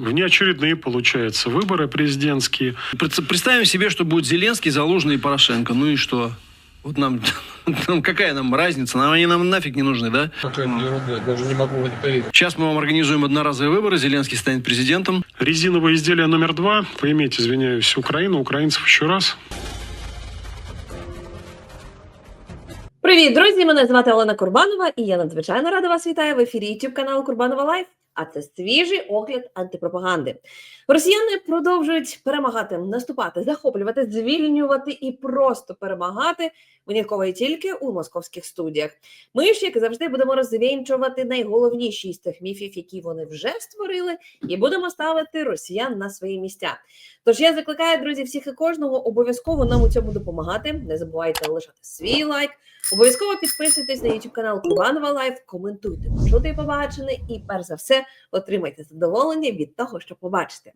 внеочередные, получается, выборы президентские. Пред- Представим себе, что будет Зеленский, Залужный и Порошенко. Ну и что? Вот нам, нам какая нам разница? Нам они нам нафиг не нужны, да? Какая ерунда, даже не могу в это поверить. Сейчас мы вам организуем одноразовые выборы, Зеленский станет президентом. Резиновое изделие номер два. Поимейте, извиняюсь, Украину, украинцев еще раз. Привіт, друзі! Мене звати Олена Курбанова, і я надзвичайно рада вас вітаю в ефірі YouTube каналу Курбанова Лайф. А це свіжий огляд антипропаганди. Росіяни продовжують перемагати, наступати, захоплювати, звільнювати і просто перемагати винятково і тільки у московських студіях. Ми ж, як завжди, будемо розвінчувати найголовніші з тих міфів, які вони вже створили, і будемо ставити росіян на свої місця. Тож я закликаю, друзі, всіх і кожного обов'язково нам у цьому допомагати. Не забувайте лишати свій лайк. Обов'язково підписуйтесь на YouTube канал Курбанова Лайф, коментуйте, почути і побачене, і перш за все отримайте задоволення від того, що побачите.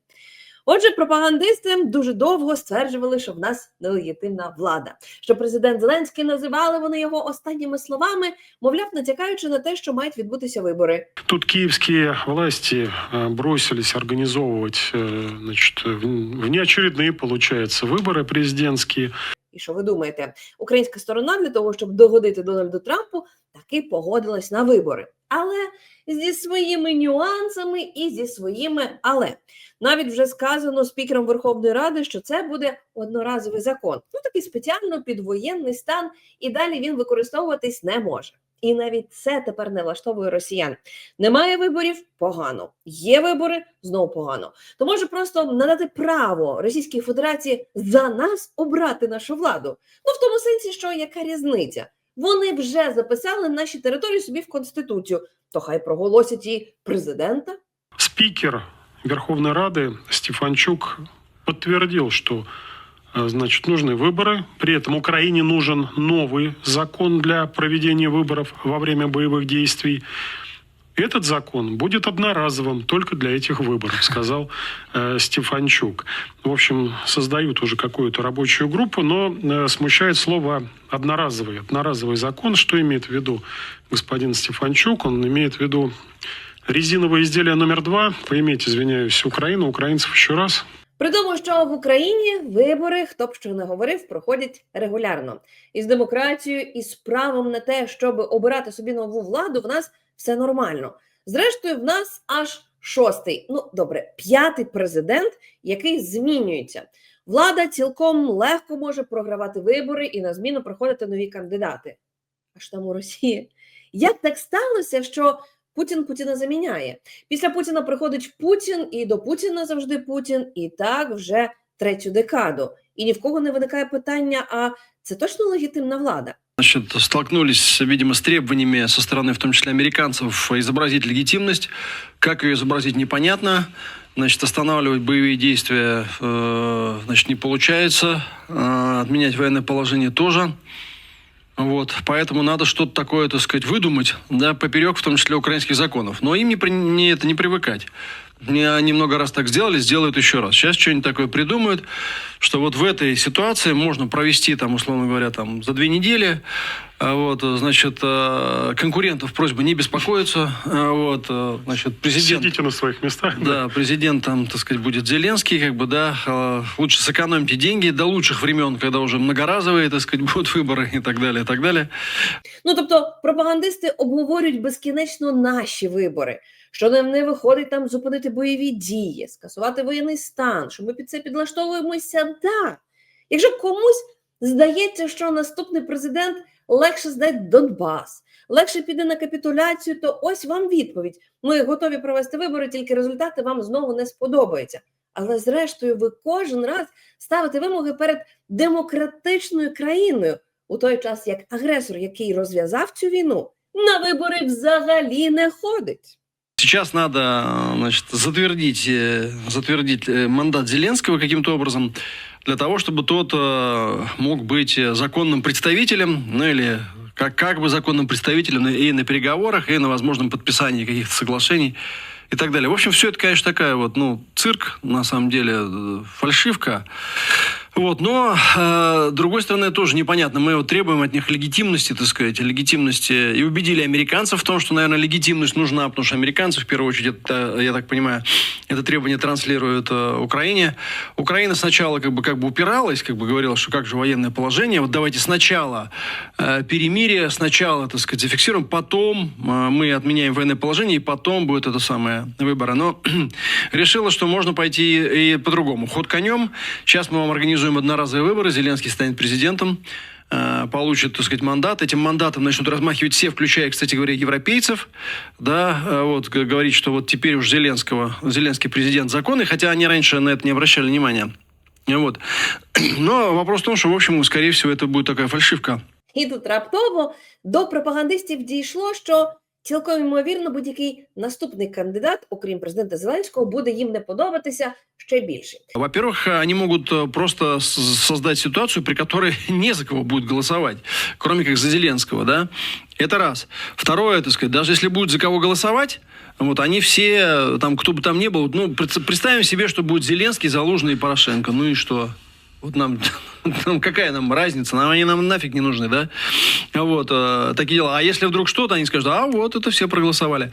Отже, пропагандисти дуже довго стверджували, що в нас нелегітимна влада. Що президент Зеленський називали вони його останніми словами, мовляв, натякаючи на те, що мають відбутися вибори. Тут киевские власти э, бросились организовывать э, значит, в- внеочередные, получается, выборы президентские. І що ви думаєте? Українська сторона для того, щоб догодити Дональду Трампу, таки погодилась на вибори. Але зі своїми нюансами і зі своїми але. Навіть вже сказано спікером Верховної Ради, що це буде одноразовий закон. Ну такий спеціально під воєнний стан, і далі він використовуватись не може. І навіть це тепер не влаштовує росіян. Немає виборів погано. Є вибори знову погано. То може просто надати право Російській Федерації за нас обрати нашу владу. Ну в тому сенсі, що яка різниця? Вони вже записали наші території собі в конституцію. То хай проголосять і президента. Спикер Верховной Рады Стефанчук подтвердил, что э, значит, нужны выборы. При этом Украине нужен новый закон для проведения выборов во время боевых действий. Этот закон будет одноразовым только для этих выборов, сказал э, Стефанчук. В общем, создают уже какую-то рабочую группу, но э, смущает слово одноразовый. Одноразовый закон. Что имеет в виду господин Стефанчук? Он имеет в виду резиновое изделие номер два. Поимейте, извиняюсь, Украину, украинцев еще раз. При тому, що в Україні вибори, хто б що не говорив, проходять регулярно. І з демократією, і з правом на те, щоб обирати собі нову владу, в нас все нормально. Зрештою, в нас аж шостий, ну добре, п'ятий президент, який змінюється. Влада цілком легко може програвати вибори і на зміну приходити нові кандидати. Аж там у Росії. Як так сталося, що Путін Путіна заміняє? Після Путіна приходить Путін, і до Путіна завжди Путін, і так вже третю декаду. І ні в кого не виникає питання: а це точно легітимна влада? Значит, столкнулись, видимо, с требованиями со стороны, в том числе американцев, изобразить легитимность. Как ее изобразить, непонятно. Значит, останавливать боевые действия э, значит, не получается. Э, отменять военное положение тоже. Вот, поэтому надо что-то такое, так сказать, выдумать, да, поперек, в том числе украинских законов. Но им не, при- не это не привыкать. Не- Они много раз так сделали, сделают еще раз. Сейчас что-нибудь такое придумают, что вот в этой ситуации можно провести, там, условно говоря, там, за две недели. А Вот, э, значит, э, конкурентов просьба не беспокоиться. А Вот, э, значит, президент... Сидите на своих местах. Да, президентом, так сказать, будет Зеленский, как бы, да, э, лучше сэкономьте деньги до лучших времен, когда уже многоразовые, так сказать, будут выборы и так далее, и так далее. Ну тобто пропагандисти обговорюють безкінечно наші вибори, що нам не виходить там зупинити бойові дії, скасувати воєнний стан, що ми під це підлаштовуємося. Да. Якщо комусь здається, що наступний президент легше здасть Донбас, легше піде на капітуляцію, то ось вам відповідь. Ми готові провести вибори, тільки результати вам знову не сподобаються. Але зрештою, ви кожен раз ставите вимоги перед демократичною країною, у той час як агресор, який розв'язав цю війну, на вибори взагалі не ходить. Сейчас надо, значит, затвердить, э, затвердить э, мандат Зеленского каким-то образом для того, чтобы тот э, мог быть законным представителем, ну или как, как бы законным представителем и на переговорах, и на возможном подписании каких-то соглашений и так далее. В общем, все это, конечно, такая вот, ну, цирк, на самом деле, фальшивка. Вот, но, э, другой стороны, тоже непонятно. Мы вот требуем от них легитимности, так сказать, легитимности. И убедили американцев в том, что, наверное, легитимность нужна, потому что американцы, в первую очередь, это, я так понимаю, это требование транслируют э, Украине. Украина сначала как бы, как бы упиралась, как бы говорила, что как же военное положение. Вот давайте сначала э, перемирие, сначала, так сказать, зафиксируем, потом э, мы отменяем военное положение, и потом будет это самое выборы. Но решила, что можно пойти и по-другому. Ход конем. Сейчас мы вам организуем одноразовые выборы. Зеленский станет президентом э, получит, так сказать, мандат. Этим мандатом начнут размахивать все, включая, кстати говоря, европейцев. Да, э, вот, г- говорить, что вот теперь уж Зеленского, Зеленский президент законы, хотя они раньше на это не обращали внимания. Вот. Но вопрос в том, что, в общем, скорее всего, это будет такая фальшивка. І тут раптово до пропагандистів дійшло, що цілком ймовірно будь-який наступний кандидат, окрім президента Зеленського, буде їм не подобатися ще більше. Во-первых, они могут э, просто с- создать ситуацию, при которой не за кого будет голосовать, кроме как за Зеленского, да? Это раз. Второе, так сказать, даже если будет за кого голосовать, вот они все, э, там, кто бы там ни был, ну, пред- представим себе, что будет Зеленский, Залужный и Порошенко. Ну и что? Вот нам, нам какая нам разница? Нам они нам нафиг не нужны, да? Вот, э, такие дела. А если вдруг что-то, они скажут, а вот это все проголосовали.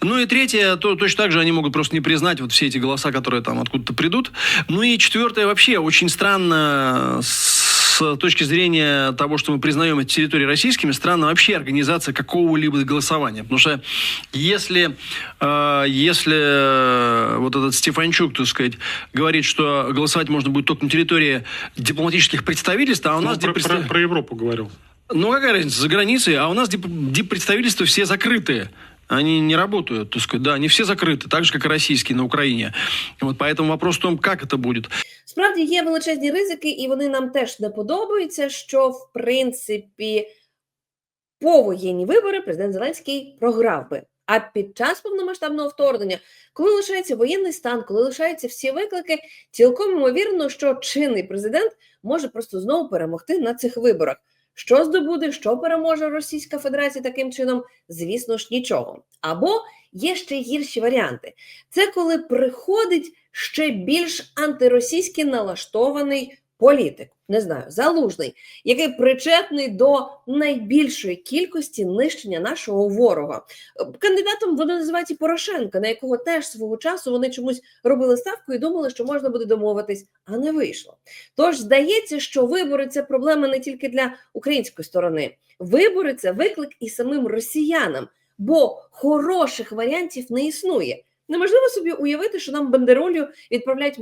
Ну и третье, то точно так же они могут просто не признать вот все эти голоса, которые там откуда-то придут. Ну и четвертое, вообще очень странно с точки зрения того, что мы признаем эти территории российскими, странно вообще организация какого-либо голосования. Потому что если, э, если э, вот этот Стефанчук, так сказать, говорит, что голосовать можно будет только на территории дипломатических представительств, а у Ну, нас про, диппредста- про- про Европу говорил. ну, какая разница, за границей, а у нас дип- диппредставительства все закрытые. Они не работают, так сказать, да, они все закрыты, так же, как и российские на Украине. Вот поэтому вопрос в том, как это будет. Справді є величезні ризики, і вони нам теж не подобаються. Що в принципі повоєнні вибори президент Зеленський програв би. А під час повномасштабного вторгнення, коли лишається воєнний стан, коли лишаються всі виклики, цілком ймовірно, що чинний президент може просто знову перемогти на цих виборах. Що здобуде, що переможе Російська Федерація таким чином? Звісно ж, нічого. Або є ще гірші варіанти. Це коли приходить ще більш антиросійськи налаштований політик, не знаю, залужний, який причетний до найбільшої кількості нищення нашого ворога. Е, Кандидатом вони називають і Порошенка, на якого теж свого часу вони чомусь робили ставку і думали, що можна буде домовитись, а не вийшло. Тож здається, що вибори це проблема не тільки для української сторони. Вибори це виклик і самим росіянам, бо хороших варіантів не існує. Неможливо собі уявити, що нам бандеролю відправляють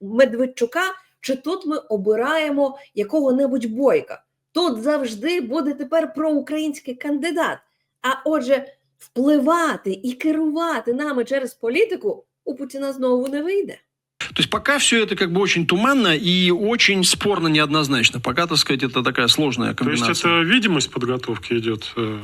Медведчука, чи тут ми обираємо якого-небудь бойка. Тут завжди буде тепер проукраїнський кандидат. А отже, впливати і керувати нами через політику у Путіна знову не вийде. То есть пока все это как бы очень туманно и очень спорно неоднозначно. Пока, так сказать, это такая сложная То есть комбинация. это видимость подготовки идет, э,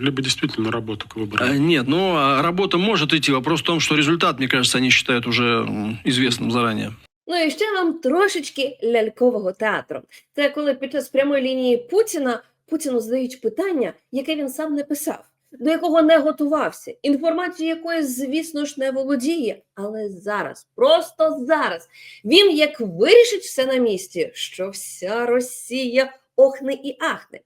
либо действительно работа к выборам? Э, Нет, ну а работа может идти. Вопрос в том, что результат, мне кажется, они считают уже м, известным заранее. Ну і ще вам трошечки лялькового театру. Це коли під час прямої лінії Путіна Путіну задають питання, яке він сам не писав, до якого не готувався, інформацію якої, звісно ж, не володіє. Але зараз, просто зараз, він як вирішить все на місці, що вся Росія охне і ахне.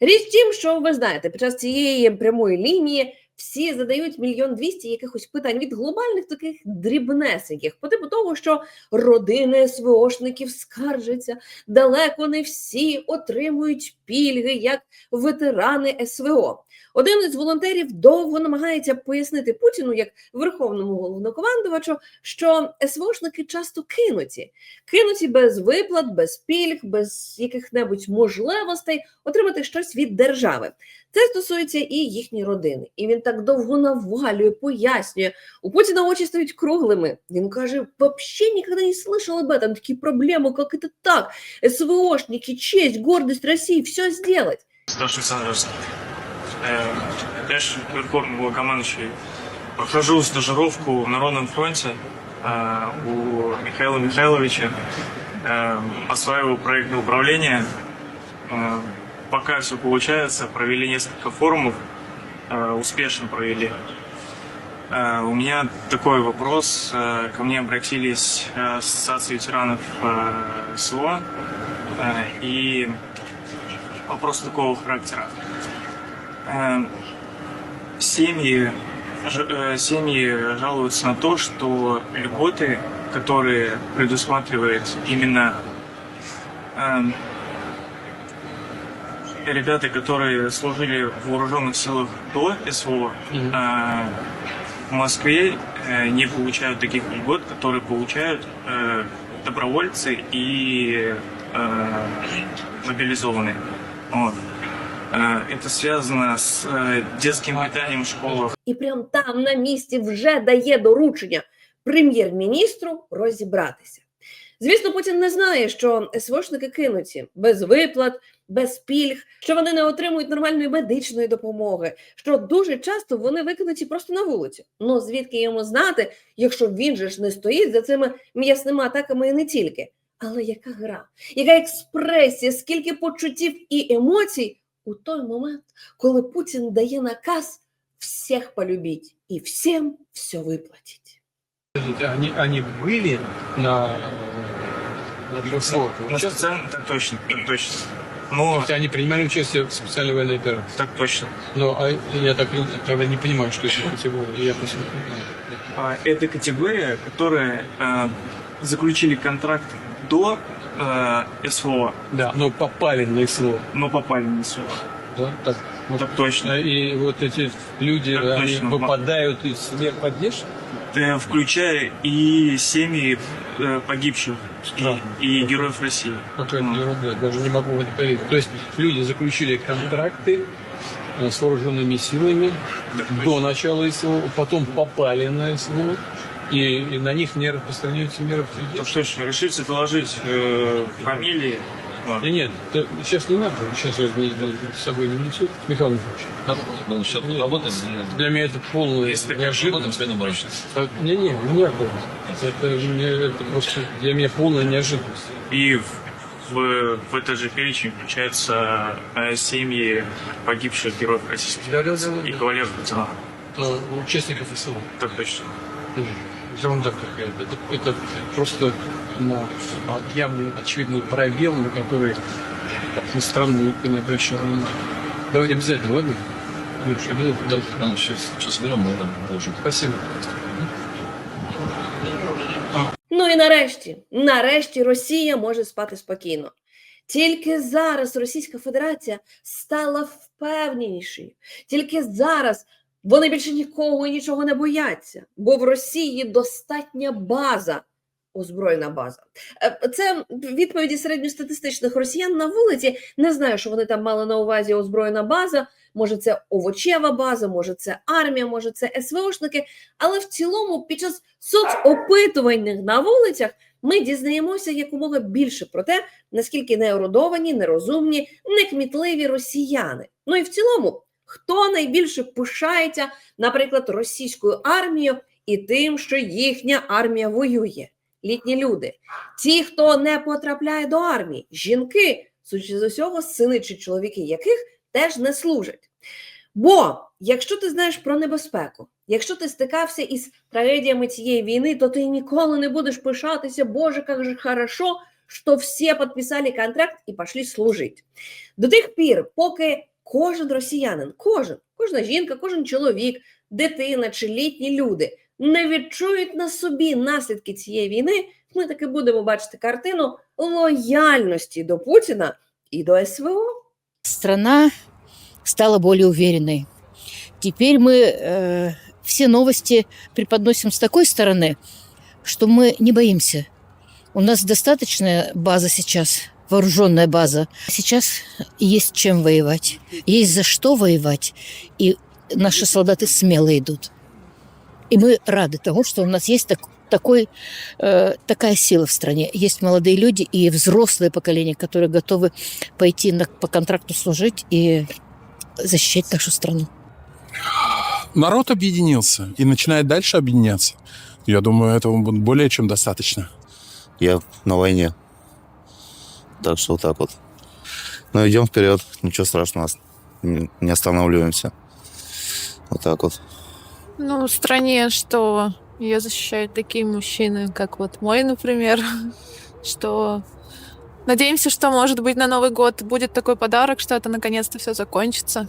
Річ тім, що ви знаєте, під час цієї прямої лінії всі задають мільйон двісті якихось питань від глобальних таких дрібнесеньких, по типу того, що родини СВОшників скаржаться, далеко не всі отримують пільги як ветерани СВО. Один із волонтерів довго намагається пояснити Путіну як верховному головнокомандувачу, що СВОшники часто кинуті, кинуті без виплат, без пільг, без яких-небудь можливостей отримати щось від держави. Це стосується і їхньої родини. І він так довго навалює, пояснює. У Путіна очі стають круглими. Він каже: вообще ніколи не слышал об этом, такі проблеми, як це так. СВОшники, честь, гордость Росії, все сделать. Старший Александрович, э, я же верховный главкомандующий. Прохожу стажировку в Народном фронте э, у Михаила Михайловича. Э, осваиваю проектное управление. Э, пока все получается. Провели несколько форумов. э, успешно провели. Э, У меня такой вопрос. Э, Ко мне обратились Ассоциация ветеранов СВО. И вопрос такого характера. Семьи, семьи жалуются на то, что льготы, которые предусматривает именно ребята, которые служили в вооруженных силах до СВО, э, в Москве э, не получают таких льгот, которые получают э, добровольцы и э, мобилизованные. Вот. Э, Это связано с э, детским питанием в школах. І прям там на місці вже дає доручення прем'єр-міністру розібратися. Звісно, Путін не знає, що СВОшники кинуті без виплат, без пільг, що вони не отримують нормальної медичної допомоги, що дуже часто вони викинуті просто на вулицю. Ну звідки йому знати, якщо він же ж не стоїть за цими м'ясними атаками і не тільки. Але яка гра, яка експресія, скільки почуттів і емоцій у той момент, коли Путін дає наказ всех полюбить и всем все выплатить. Подождите, Они, они были на, на СВО? Ну, специально, так точно, так точно. То Но есть они принимали участие в специальной военной операции. так точно. Но а я так тогда не понимаю, что это категория. Я просто. А, Это категория, которые э, заключили контракт до э, СВО, Да, но попали на СВО. но попали на СВО. Да, так. Вот, Так точно. И вот эти люди, Так они точно. выпадают из мер поддержки. Э, Включая и семьи э, погибших Да. и, и героев России. Какая-то Ну, ерунда, даже не могу в это поверить. То есть люди заключили контракты э, с вооруженными силами до начала СВО, потом попали на СВО, и, и на них не распространяются меры Так поддержки. точно. Решите положить э, фамилии. Да нет, это сейчас не надо, сейчас я не- с собой не несу. Михаил Михайлович, Ну, сейчас работаем, для меня это полная Если неожиданность. работаем. А, Не-не, не неожиданность. Это, мне, это просто для меня полная неожиданность. И в, в, в этот же перечень включаются э, семьи погибших героев Российской Федерации и кавалеров ветеранов. Это участников СВО. Так точно. Ерунда какая-то. Это, это просто на явный, очевидный пробел, на который на страну никто не обращал внимания. Давайте обязательно, ладно? Лучше, обязательно. Да. Ну, сейчас, сейчас соберем, мы там положим. Спасибо. Ну і нарешті, нарешті Росія може спати спокійно. Тільки зараз Російська Федерація стала впевненішою. Тільки зараз вони більше нікого і нічого не бояться, бо в Росії достатня база, озброєна база. Е, Це відповіді середньостатистичних росіян на вулиці. Не знаю, що вони там мали на увазі озброєна база. Може, це овочева база, може, це армія, може, це СВОшники. Але в цілому, під час соцопитувань на вулицях ми дізнаємося якомога більше про те, наскільки неородовані, нерозумні, некмітливі росіяни. Ну і в цілому, хто найбільше пишається, наприклад, російською армією і тим, що їхня армія воює. Літні люди, ті, хто не потрапляє до армії, жінки, судячи з усього, сини чи чоловіки яких теж не служать. Бо якщо ти знаєш про небезпеку, якщо ти стикався із трагедіями цієї війни, то ти ніколи не будеш пишатися, Боже, як же хорошо, що всі підписали контракт і пішли служити. До тих пір, поки кожен росіянин, кожен, кожна жінка, кожен чоловік, дитина чи літні люди не відчують на собі наслідки цієї війни, ми таки будемо бачити картину лояльності до Путіна і до СВО. страна стала более уверенной. Теперь мы э, все новости преподносим с такой стороны, что мы не боимся. У нас достаточная база сейчас, вооруженная база. Сейчас есть чем воевать, есть за что воевать, и наши солдаты смело идут. И мы рады тому, что у нас есть так, такой, э, такая сила в стране. Есть молодые люди и взрослое поколение, которые готовы пойти на, по контракту служить и защищать нашу страну. народ объединился и начинает дальше объединяться. Я думаю, этого будет более чем достаточно. Я на войне. Так что вот так вот. Но идем вперед, ничего страшного, не останавливаемся. Вот так вот. Ну, стране, что ее защищают такие мужчины, как вот мой, например, что надеемся, что, может быть, на Новый год будет такой подарок, что это наконец-то все закончится.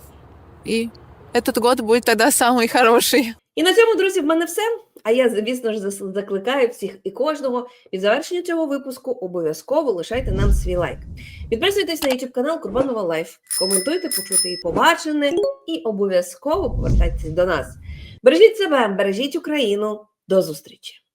И этот год будет тогда самый хороший. І на цьому, друзі, в мене все. А я, звісно ж, закликаю всіх і кожного від завершення цього випуску обов'язково лишайте нам свій лайк. Підписуйтесь на YouTube канал Курбанова Лайф, коментуйте, почути і побачене, і обов'язково повертайтесь до нас. Бережіть себе, бережіть Україну. До зустрічі!